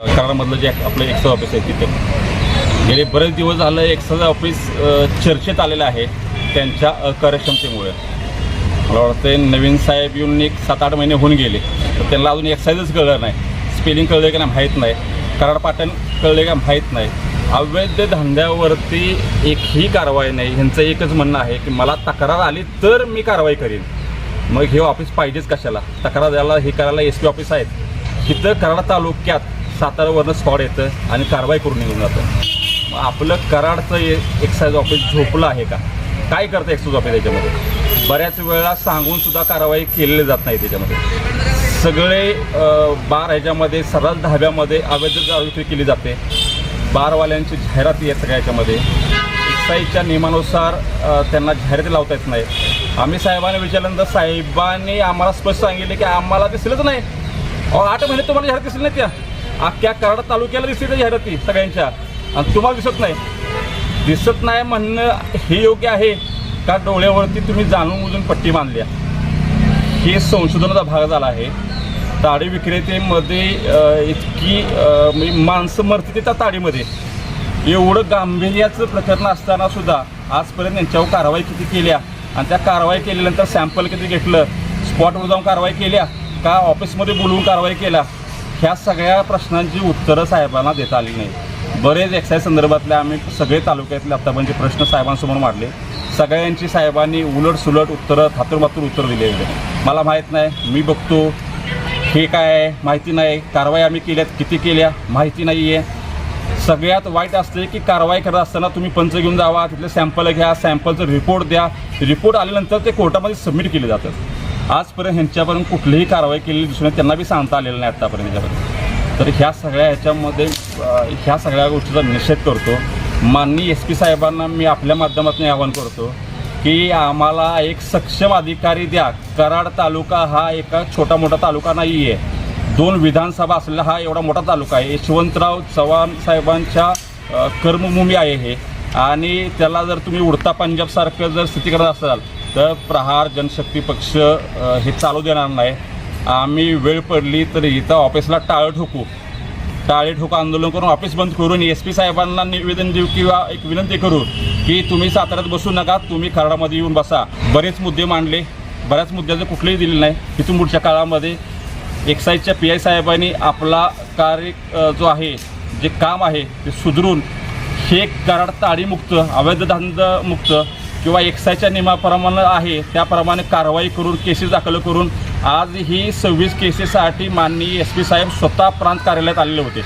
कराडमधलं जे आपलं Excel office आहे तिथे. गेले बरेच दिवस झालं एक्सल ऑफिस चर्चेत आलेलं आहे त्यांच्या अकार्यक्षमतेमुळे. मला वाटतं नवीन साहेब येऊन एक सात आठ महिने होऊन गेले. तर त्यांना अजून एक्साईजच कळलं नाही. स्पेलिंग कळलं का नाही माहीत नाही. कराड पाटण कळले का माहीत नाही. अवैध धंद्यावरती एकही कारवाई नाही. ह्यांचं एकच म्हणणं आहे की मला तक्रार आली तर मी कारवाई करीन. मग हे ऑफिस पाहिजेच कशाला? तक्रार द्यायला हे करायला एस पी ऑफिस आहेत. तिथं कराड तालुक्यात सातारावरनं स्पॉट येतं आणि कारवाई करून निघून जातं. मग आपलं कराडचं एक्साईज ऑफिस झोपलं आहे का? काय करतं एक्साईज ऑफिस याच्यामध्ये बऱ्याच वेळा सांगूनसुद्धा कारवाई केलेली जात नाही त्याच्यामध्ये. सगळे बार ह्याच्यामध्ये सर्रास धाब्यामध्ये अवैध दारू केली जाते. बारवाल्यांची जाहिराती आहेत सगळ्या याच्यामध्ये? एक्साईजच्या नियमानुसार त्यांना जाहिराती लावता येत नाही. आम्ही साहेबांना विचारल्यानंतर साहेबांनी आम्हाला स्पष्ट सांगितले की आम्हाला दिसलंच नाही. अहो आठ महिने तुम्हाला जाहिरात दिसली नाही त्या? अख्ख्या कराड तालुक्याला दिसते त्या जाहिराती सगळ्यांच्या. आणि तुम्हाला दिसत नाही. दिसत नाही म्हणणं हे योग्य आहे का डोळ्यावरती तुम्ही जाणून बुजून पट्टी बांधल्या हे संशोधनाचा भाग झाला आहे. ताडी विक्रेतेमध्ये इतकी म्हणजे माणसं मरते त्या ताडीमध्ये. एवढं गांभीर्याचं प्रकरण असताना सुद्धा आजपर्यंत यांच्यावर कारवाई किती केल्या? आणि त्या कारवाई केल्यानंतर सॅम्पल किती घेतलं? स्पॉटवर जाऊन कारवाई केल्या? का ऑफिसमध्ये बोलवून कारवाई केल्या ह्या सगळ्या प्रश्नांची उत्तरं साहेबांना देता आली नाही बरेच एक्साईज संदर्भातले आम्ही सगळे तालुक्यातले आत्तापर्यंत म्हणजे प्रश्न साहेबांसमोर मांडले. सगळ्यांची साहेबांनी उलट सुलट उत्तरं थातुरमातूर उत्तर दिले मला माहीत नाही मी बघतो. हे काय आहे माहिती नाही. कारवाई आम्ही केल्यात किती केल्या माहिती नाही आहे सगळ्यात वाईट असते की कारवाई करत असताना तुम्ही पंच घेऊन जावा तिथले सॅम्पल घ्या सॅम्पलचं रिपोर्ट द्या. रिपोर्ट आल्यानंतर ते कोर्टामध्ये सबमिट केले जातात. आजपर्यंत ह्यांच्यापर्यंत कुठलीही कारवाई केलेली दिसून त्यांना बी सांगता आलेलं नाही आत्तापर्यंत त्याच्यापर्यंत तर ह्या सगळ्या ह्याच्यामध्ये ह्या सगळ्या गोष्टीचा निषेध करतो. माननीय एस पी साहेबांना मी आपल्या माध्यमातून आवाहन करतो की आम्हाला एक सक्षम अधिकारी द्या. कराड तालुका हा एका छोटा मोठा तालुका नाही आहे दोन विधानसभा असलेला हा एवढा मोठा तालुका आहे. यशवंतराव चव्हाण साहेबांच्या कर्मभूमी आहे हे. आणि त्याला जर तुम्ही उडता पंजाबसारखं जर स्थिती करत असाल तर प्रहार जनशक्ती पक्ष हे चालू देणार नाही. आम्ही वेळ पडली तर इथं ऑफिसला टाळं ठोकू. टाळे ठोक आंदोलन करून ऑफिस बंद करून एस पी साहेबांना निवेदन देऊ किंवा एक विनंती करू की तुम्ही साताऱ्यात बसू नका तुम्ही खराडामध्ये येऊन बसा. बरेच मुद्दे मांडले. बऱ्याच मुद्द्याचं कुठलेही दिले नाही. इथून पुढच्या काळामध्ये एक्साईजच्या पी आय साहेबांनी आपला कार्य जो आहे जे काम आहे ते सुधरून हे कराड ताडीमुक्त अवैध धंदामुक्त किंवा एक्साईजच्या नियमाप्रमाणे आहे त्याप्रमाणे कारवाई करून केसेस दाखल करून आज ही सव्वीस केसेससाठी माननीय एस पी साहेब स्वतः प्रांत कार्यालयात आलेले होते.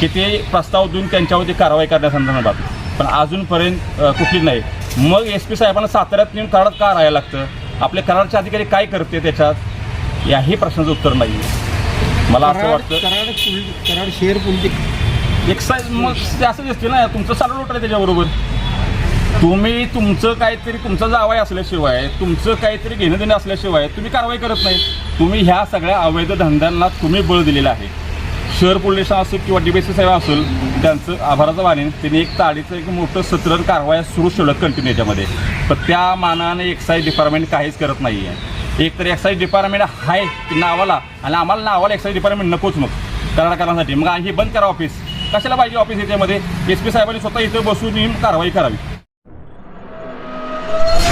की ते प्रस्ताव देऊन त्यांच्यावरती कारवाई करण्यासंदर्भात. पण अजूनपर्यंत कुठली नाही. मग एस पी साहेबांना साताऱ्यात नेऊन कराडात का राहायला लागतं? आपले कराडचे अधिकारी काय करते त्याच्यात? याही प्रश्नाचं उत्तर नाही मला असं वाटतं कराड पोलीस एक्साईज मग असं दिसते ना तुमचं चालू लोट आहे त्याच्याबरोबर. तुम्ही तुमचं काहीतरी तुमचा जावाई असल्याशिवाय तुमचं काहीतरी घेणं देणं असल्याशिवाय तुम्ही कारवाई करत नाही. तुम्ही ह्या सगळ्या अवैध धंद्यांना तुम्ही बळ दिलेला आहे. शहर पोलीस असेल किंवा डीबीएससी साहेब असेल त्यांचं आभाराचं मानेन. त्यांनी एक ताडीचं एक मोठं सत्र कारवाया सुरू ठेवलं कंटिन्यू याच्यामध्ये. पण त्या मानाने एक्साईज डिपार्टमेंट काहीच करत नाही आहे एक तर एक्साईज डिपार्टमेंट आहे की नावाला आणि आम्हाला नावाला एक्साईज डिपार्टमेंट नकोच मग. कराडकरांसाठी मग हे बंद करा ऑफिस कशाला पाहिजे ऑफिस याच्यामध्ये? एस पी साहेबांनी स्वतः इथं बसून येऊन कारवाई करावी. Oh!